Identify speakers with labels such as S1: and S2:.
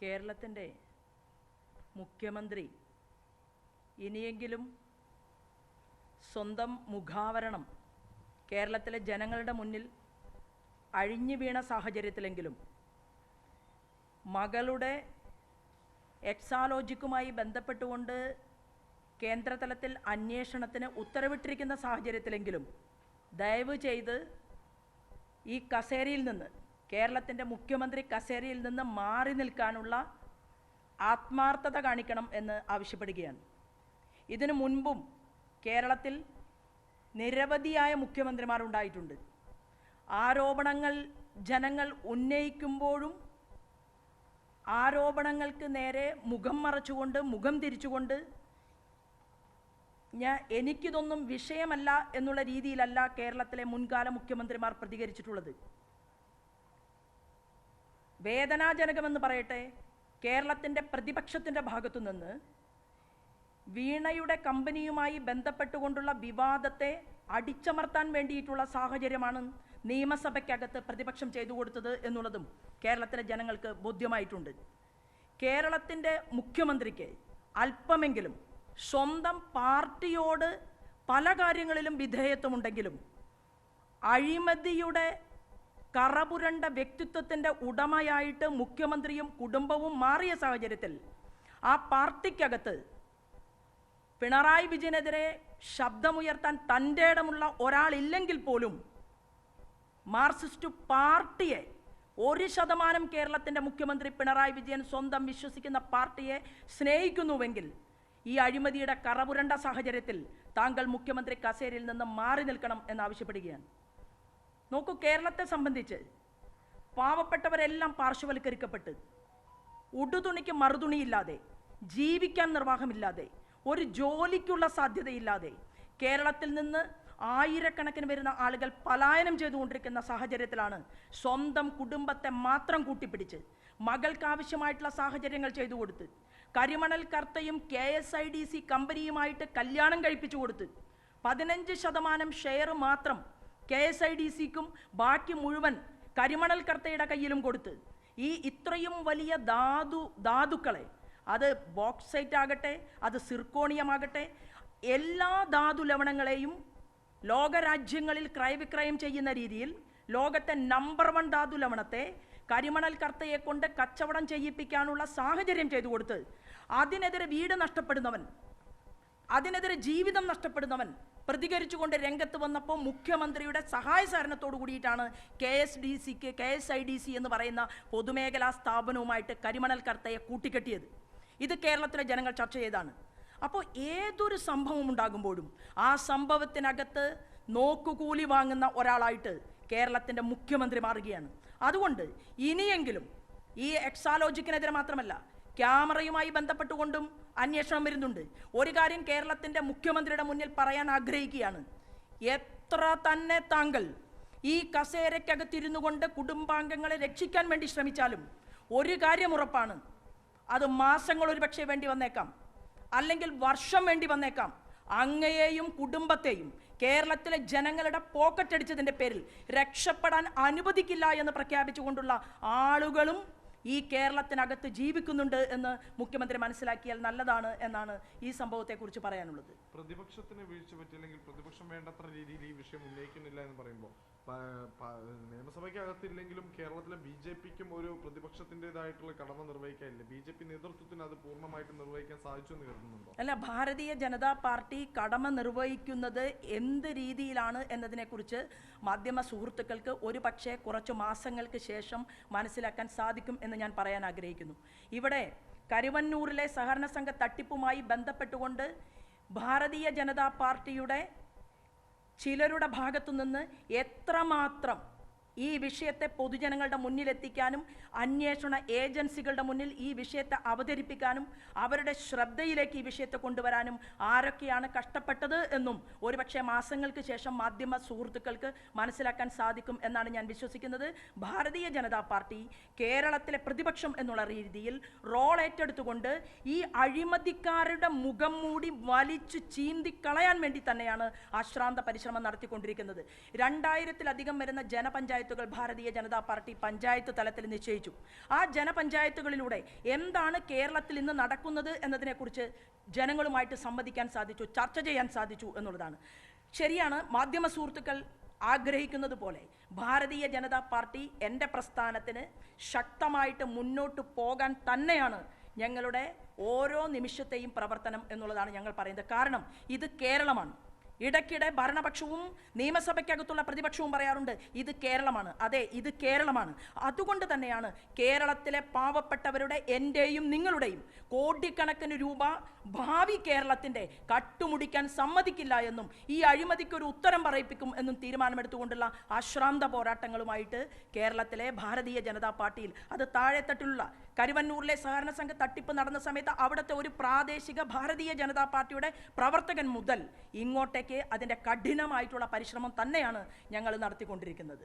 S1: കേരളത്തിന്റെ മുഖ്യമന്ത്രി ഇനിയെങ്കിലും സ്വന്തം മുഖാവരണം കേരളത്തിലെ ജനങ്ങളുടെ മുന്നിൽ അഴിഞ്ഞു വീണ സാഹചര്യത്തിലെങ്കിലും മകളുടെ എക്സാലോജിക്കുമായി ബന്ധപ്പെട്ടുകൊണ്ട് കേന്ദ്രതലത്തിൽ അന്വേഷണത്തിന് ഉത്തരവിട്ടിരിക്കുന്ന സാഹചര്യത്തിലെങ്കിലും ദയവ് ചെയ്ത് ഈ കസേരയിൽ നിന്ന് കേരളത്തിന്റെ മുഖ്യമന്ത്രി കസേരയിൽ നിന്ന് മാറി നിൽക്കാനുള്ള ആത്മാർത്ഥത കാണിക്കണം എന്ന് ആവശ്യപ്പെടുകയാണ്. ഇതിനു മുൻപും കേരളത്തിൽ നിരവധിയായ മുഖ്യമന്ത്രിമാർ ഉണ്ടായിട്ടുണ്ട്. ആരോപണങ്ങൾ ജനങ്ങൾ ഉന്നയിക്കുമ്പോഴും ആരോപണങ്ങൾക്ക് നേരെ മുഖം മറച്ചുകൊണ്ട് മുഖം തിരിച്ചുകൊണ്ട് ഞാൻ എനിക്കിതൊന്നും വിഷയമല്ല എന്നുള്ള രീതിയിലല്ല കേരളത്തിലെ മുൻകാല മുഖ്യമന്ത്രിമാർ പ്രതികരിച്ചിട്ടുള്ളത്. വേദനാജനകമെന്ന് പറയട്ടെ. കേരളത്തിന്റെ പ്രതിപക്ഷത്തിന്റെ ഭാഗത്തു നിന്ന് വീണയുടെ കമ്പനിയുമായി ബന്ധപ്പെട്ടുകൊണ്ടുള്ള വിവാദത്തെ അടിച്ചമർത്താൻ വേണ്ടിയിട്ടുള്ള സാഹചര്യമാണ് നിയമസഭയ്ക്കകത്ത് പ്രതിപക്ഷം ചെയ്തു കൊടുത്തത് എന്നുള്ളതും കേരളത്തിലെ ജനങ്ങൾക്ക് ബോധ്യമായിട്ടുണ്ട്. കേരളത്തിന്റെ മുഖ്യമന്ത്രിക്ക് അല്പമെങ്കിലും സ്വന്തം പാർട്ടിയോട് പല കാര്യങ്ങളിലും വിധേയത്വമുണ്ടെങ്കിലും അഴിമതിയുടെ കറപുരണ്ട വ്യക്തിത്വത്തിന്റെ ഉടമയായിട്ട് മുഖ്യമന്ത്രിയും കുടുംബവും മാറിയ സാഹചര്യത്തിൽ ആ പാർട്ടിക്കകത്ത് പിണറായി വിജയനെതിരെ ശബ്ദമുയർത്താൻ തന്റെ ഇടമുള്ള ഒരാളില്ലെങ്കിൽ പോലും മാർക്സിസ്റ്റ് പാർട്ടിയെ ഒരു ശതമാനം കേരളത്തിന്റെ മുഖ്യമന്ത്രി പിണറായി വിജയൻ സ്വന്തം വിശ്വസിക്കുന്ന പാർട്ടിയെ സ്നേഹിക്കുന്നുവെങ്കിൽ ഈ അഴിമതിയുടെ കറപുരണ്ട സാഹചര്യത്തിൽ താങ്കൾ മുഖ്യമന്ത്രി കസേരയിൽ നിന്ന് മാറി നിൽക്കണം എന്നാവശ്യപ്പെടുകയാണ്. നോക്കൂ കേരളത്തെ സംബന്ധിച്ച് പാവപ്പെട്ടവരെല്ലാം പാർശ്വവൽക്കരിക്കപ്പെട്ട് ഉടുതുണിക്ക് മറുതുണിയില്ലാതെ ജീവിക്കാൻ നിർവാഹമില്ലാതെ ഒരു ജോലിക്കുള്ള സാധ്യതയില്ലാതെ കേരളത്തിൽ നിന്ന് ആയിരക്കണക്കിന് വരുന്ന ആളുകൾ പലായനം ചെയ്തുകൊണ്ടിരിക്കുന്ന സാഹചര്യത്തിലാണ് സ്വന്തം കുടുംബത്തെ മാത്രം കൂട്ടിപ്പിടിച്ച് മകൾക്ക് ആവശ്യമായിട്ടുള്ള സാഹചര്യങ്ങൾ ചെയ്തു കൊടുത്ത് കരിമണൽ കർത്തയും K S I D C കമ്പനിയുമായിട്ട് കല്യാണം കഴിപ്പിച്ചു കൊടുത്ത് പതിനഞ്ച് ശതമാനം ഷെയർ മാത്രം കെ എസ് ഐ ഡി സിക്കും ബാക്കി മുഴുവൻ കരിമണൽ കർത്തയുടെ കയ്യിലും കൊടുത്ത് ഈ ഇത്രയും വലിയ ധാതു ധാതുക്കളെ അത് ബോക്സൈറ്റ് ആകട്ടെ അത് സിർക്കോണിയമാകട്ടെ എല്ലാ ധാതു ലവണങ്ങളെയും ലോകരാജ്യങ്ങളിൽ ക്രയവിക്രയം ചെയ്യുന്ന രീതിയിൽ ലോകത്തെ നമ്പർ വൺ ധാതു ലവണത്തെ കരിമണൽ കർത്തയെ കൊണ്ട് കച്ചവടം ചെയ്യിപ്പിക്കാനുള്ള സാഹചര്യം ചെയ്തു കൊടുത്ത് അതിനെതിരെ വീട് നഷ്ടപ്പെടുന്നവൻ അതിനെതിരെ ജീവിതം നഷ്ടപ്പെടുന്നവൻ പ്രതികരിച്ചുകൊണ്ട് രംഗത്ത് വന്നപ്പോൾ മുഖ്യമന്ത്രിയുടെ സഹായ സഹകരണത്തോടു കൂടിയിട്ടാണ് കെ എസ് ഡി സിക്ക് K S I D C എന്ന് പറയുന്ന പൊതുമേഖലാ സ്ഥാപനവുമായിട്ട് കരിമണൽ കർത്തയെ കൂട്ടിക്കെട്ടിയത്. ഇത് കേരളത്തിലെ ജനങ്ങൾ ചർച്ച ചെയ്താണ്. അപ്പോൾ ഏതൊരു സംഭവം ഉണ്ടാകുമ്പോഴും ആ സംഭവത്തിനകത്ത് നോക്കുകൂലി വാങ്ങുന്ന ഒരാളായിട്ട് കേരളത്തിന്റെ മുഖ്യമന്ത്രി മാറുകയാണ്. അതുകൊണ്ട് ഇനിയെങ്കിലും ഈ എക്സാലോജിക്കിനെതിരെ മാത്രമല്ല ക്യാമറയുമായി ബന്ധപ്പെട്ടുകൊണ്ടും അന്വേഷണം വരുന്നുണ്ട്. ഒരു കാര്യം കേരളത്തിന്റെ മുഖ്യമന്ത്രിയുടെ മുന്നിൽ പറയാൻ ആഗ്രഹിക്കുകയാണ്. എത്ര തന്നെ താങ്കൾ ഈ കസേരയ്ക്കകത്തിരുന്നു കൊണ്ട് കുടുംബാംഗങ്ങളെ രക്ഷിക്കാൻ വേണ്ടി ശ്രമിച്ചാലും ഒരു കാര്യം ഉറപ്പാണ്. അത് മാസങ്ങൾ ഒരു പക്ഷേ വേണ്ടി വന്നേക്കാം. അല്ലെങ്കിൽ വർഷം വേണ്ടി വന്നേക്കാം. അങ്ങയെയും കുടുംബത്തെയും കേരളത്തിലെ ജനങ്ങളുടെ പോക്കറ്റടിച്ചതിന്റെ പേരിൽ രക്ഷപ്പെടാൻ അനുവദിക്കില്ല എന്ന് പ്രഖ്യാപിച്ചുകൊണ്ടുള്ള ആളുകളും ഈ കേരളത്തിനകത്ത് ജീവിക്കുന്നുണ്ട് എന്ന് മുഖ്യമന്ത്രി മനസ്സിലാക്കിയാൽ നല്ലതാണ് എന്നാണ് ഈ സംഭവത്തെക്കുറിച്ച് പറയാനുള്ളത്.
S2: പ്രതിപക്ഷത്തിന് വീഴ്ച പറ്റില്ലെങ്കിൽ പ്രതിപക്ഷം വേണ്ടത്ര രീതിയിൽ ഈ വിഷയം ഉന്നയിക്കുന്നില്ല എന്ന് പറയുമ്പോൾ നിയമസഭയ്ക്കകത്തില്ലെങ്കിലും കേരളത്തിലെ ബി ജെ പിക്കും ഒരു പ്രതിപക്ഷത്തിന്റെതായിട്ടുള്ള കടമ നിർവഹിക്കാനില്ല. ബി ജെ പി നേതൃത്വത്തിന് അത് പൂർണമായിട്ട് നിർവഹിക്കാൻ സാധിച്ചു എന്ന് കരുതുന്നുണ്ടോ?
S1: അല്ല ഭാരതീയ ജനതാ പാർട്ടി കടമ നിർവഹിക്കുന്നത് എന്ത് രീതിയിലാണ് എന്നതിനെക്കുറിച്ച് മാധ്യമ സുഹൃത്തുക്കൾക്ക് ഒരു പക്ഷേ കുറച്ച് മാസങ്ങൾക്ക് ശേഷം മനസ്സിലാക്കാൻ സാധിക്കും എന്ന് ഞാൻ പറയാൻ ആഗ്രഹിക്കുന്നു. ഇവിടെ കരുവന്നൂരിലെ സഹകരണ സംഘ തട്ടിപ്പുമായി ബന്ധപ്പെട്ടുകൊണ്ട് ഭാരതീയ ജനതാ പാർട്ടിയുടെ ചിലരുടെ ഭാഗത്തു നിന്ന് എത്രമാത്രം ഈ വിഷയത്തെ പൊതുജനങ്ങളുടെ മുന്നിലെത്തിക്കാനും അന്വേഷണ ഏജൻസികളുടെ മുന്നിൽ ഈ വിഷയത്തെ അവതരിപ്പിക്കാനും അവരുടെ ശ്രദ്ധയിലേക്ക് ഈ വിഷയത്തെ കൊണ്ടുവരാനും ആരൊക്കെയാണ് കഷ്ടപ്പെട്ടത് എന്നും ഒരുപക്ഷെ മാസങ്ങൾക്ക് ശേഷം മാധ്യമ സുഹൃത്തുക്കൾക്ക് മനസ്സിലാക്കാൻ സാധിക്കും എന്നാണ് ഞാൻ വിശ്വസിക്കുന്നത്. ഭാരതീയ ജനതാ പാർട്ടി കേരളത്തിലെ പ്രതിപക്ഷം എന്നുള്ള രീതിയിൽ റോൾ ഏറ്റെടുത്തുകൊണ്ട് ഈ അഴിമതിക്കാരുടെ മുഖം മൂടി വലിച്ചു ചീന്തിക്കളയാൻ വേണ്ടി തന്നെയാണ് അശ്രാന്ത പരിശ്രമം നടത്തിക്കൊണ്ടിരിക്കുന്നത്. രണ്ടായിരത്തിലധികം വരുന്ന ജനപഞ്ചായത്ത് ജനപഞ്ചായത്തുകൾ ഭാരതീയ ജനതാ പാർട്ടി പഞ്ചായത്ത് തലത്തിൽ നിശ്ചയിച്ചു. ആ ജനപഞ്ചായത്തുകളിലൂടെ എന്താണ് കേരളത്തിൽ ഇന്ന് നടക്കുന്നത് എന്നതിനെക്കുറിച്ച് ജനങ്ങളുമായിട്ട് സംവദിക്കാൻ സാധിച്ചു ചർച്ച ചെയ്യാൻ സാധിച്ചു എന്നുള്ളതാണ്. ശരിയാണ് മാധ്യമ സുഹൃത്തുക്കൾ ആഗ്രഹിക്കുന്നത് പോലെ ഭാരതീയ ജനതാ പാർട്ടി എന്റെ പ്രസ്ഥാനത്തിന് ശക്തമായിട്ട് മുന്നോട്ട് പോകാൻ തന്നെയാണ് ഞങ്ങളുടെ ഓരോ നിമിഷത്തെയും പ്രവർത്തനം എന്നുള്ളതാണ് ഞങ്ങൾ പറയുന്നത്. കാരണം ഇത് കേരളമാണ്. ഇടയ്ക്കിടെ ഭരണപക്ഷവും നിയമസഭയ്ക്കകത്തുള്ള പ്രതിപക്ഷവും പറയാറുണ്ട് ഇത് കേരളമാണ്. അതെ ഇത് കേരളമാണ്. അതുകൊണ്ട് തന്നെയാണ് കേരളത്തിലെ പാവപ്പെട്ടവരുടെ എന്റെയും നിങ്ങളുടെയും കോടിക്കണക്കിന് രൂപ ഭാവി കേരളത്തിന്റെ കട്ടുമുടിക്കാൻ സമ്മതിക്കില്ല എന്നും ഈ അഴിമതിക്കൊരു ഉത്തരം പറയിപ്പിക്കും എന്നും തീരുമാനമെടുത്തുകൊണ്ടുള്ള അശ്രാന്ത പോരാട്ടങ്ങളുമായിട്ട് കേരളത്തിലെ ഭാരതീയ ജനതാ പാർട്ടിയിൽ അത് താഴെത്തട്ടിലുള്ള കരുവന്നൂരിലെ സഹകരണ സംഘ തട്ടിപ്പ് നടന്ന സമയത്ത് അവിടുത്തെ ഒരു പ്രാദേശിക ഭാരതീയ ജനതാ പാർട്ടിയുടെ പ്രവർത്തകൻ മുതൽ ഇങ്ങോട്ടേക്ക് അതിന്റെ കഠിനമായിട്ടുള്ള പരിശ്രമം തന്നെയാണ് ഞങ്ങൾ നടത്തിക്കൊണ്ടിരിക്കുന്നത്.